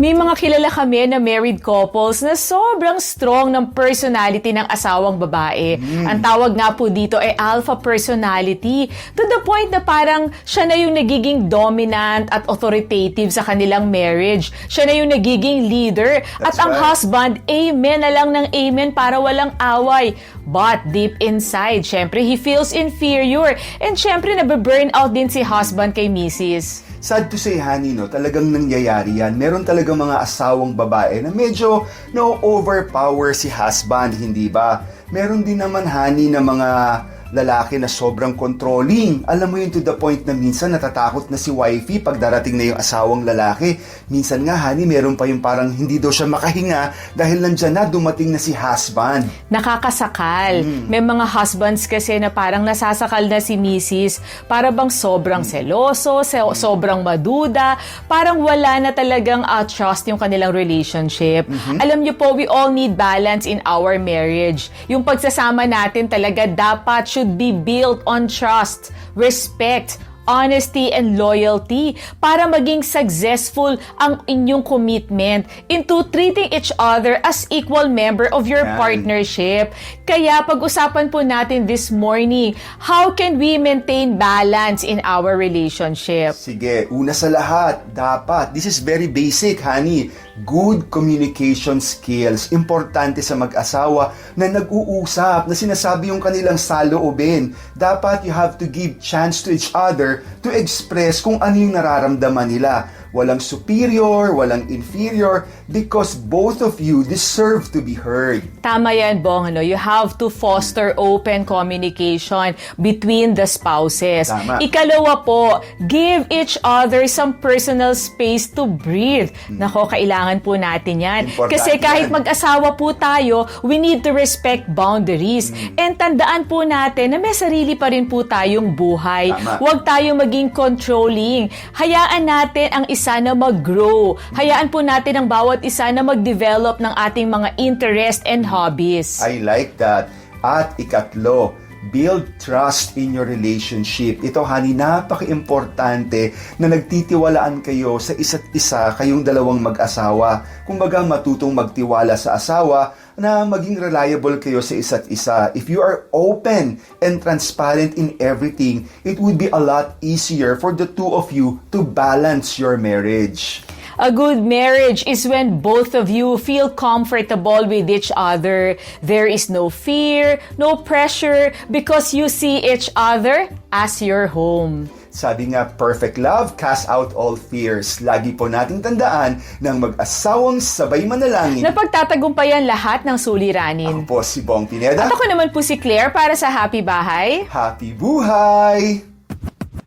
May mga kilala kami na married couples na sobrang strong ng personality ng asawang babae. Ang tawag nga po dito ay alpha personality. To the point na parang siya na yung nagiging dominant at authoritative sa kanilang marriage. Siya na yung nagiging leader. That's at ang right. husband, amen na lang ng amen para walang away. But deep inside, syempre, he feels inferior. And syempre, nabe-burn out din si husband kay Mrs. Sad to say, honey, no, talagang nangyayari yan. Meron talagang mga asawang babae na medyo no-overpower si husband, hindi ba? Meron din naman, honey, na mga lalaki na sobrang controlling. Alam mo yun to the point na minsan natatakot na si wifey pag darating na yung asawang lalaki. Minsan nga, honey, meron pa yung parang hindi daw siya makahinga dahil nandyan na dumating na si husband. nakakasakal. May mga husbands kasi na parang nasasakal na si Mrs. para bang sobrang seloso, se- sobrang maduda, parang wala na talagang uh, trust yung kanilang relationship. Alam niyo po, we all need balance in our marriage. Yung pagsasama natin talaga dapat should be built on trust, respect, honesty and loyalty para maging successful ang inyong commitment into treating each other as equal member of your Yan. partnership. Kaya pag-usapan po natin this morning, how can we maintain balance in our relationship? Sige, una sa lahat, dapat, this is very basic, honey, good communication skills. Importante sa mag-asawa na nag-uusap, na sinasabi yung kanilang saloobin. Dapat you have to give chance to each other to express kung ano yung nararamdaman nila. Walang superior, walang inferior, because both of you deserve to be heard. Tama yan, Bong. Ano? You have to foster open communication between the spouses. Tama. Ikalawa po, give each other some personal space to breathe. Nako, kailangan po natin yan. Hmm. Importante Kasi kahit yan. mag-asawa po tayo, we need to respect boundaries. Hmm. And tandaan po natin na may sarili pa rin po tayong buhay. Tama. Huwag tayong maging controlling. Hayaan natin ang isa na mag-grow. Hayaan po natin ang bawat isa na mag-develop ng ating mga interest and hobbies. I like that. At ikatlo, build trust in your relationship. Ito, honey, napaka-importante na nagtitiwalaan kayo sa isa't isa, kayong dalawang mag-asawa. Kumbaga, matutong magtiwala sa asawa na maging reliable kayo sa isa't isa. If you are open and transparent in everything, it would be a lot easier for the two of you to balance your marriage. A good marriage is when both of you feel comfortable with each other. There is no fear, no pressure because you see each other as your home. Sabi nga, perfect love cast out all fears. Lagi po nating tandaan ng mag-asawang sabay manalangin. Napagtatagumpayan lahat ng suliranin. Ako po si Bong Pineda. At ako naman po si Claire para sa Happy Bahay. Happy buhay!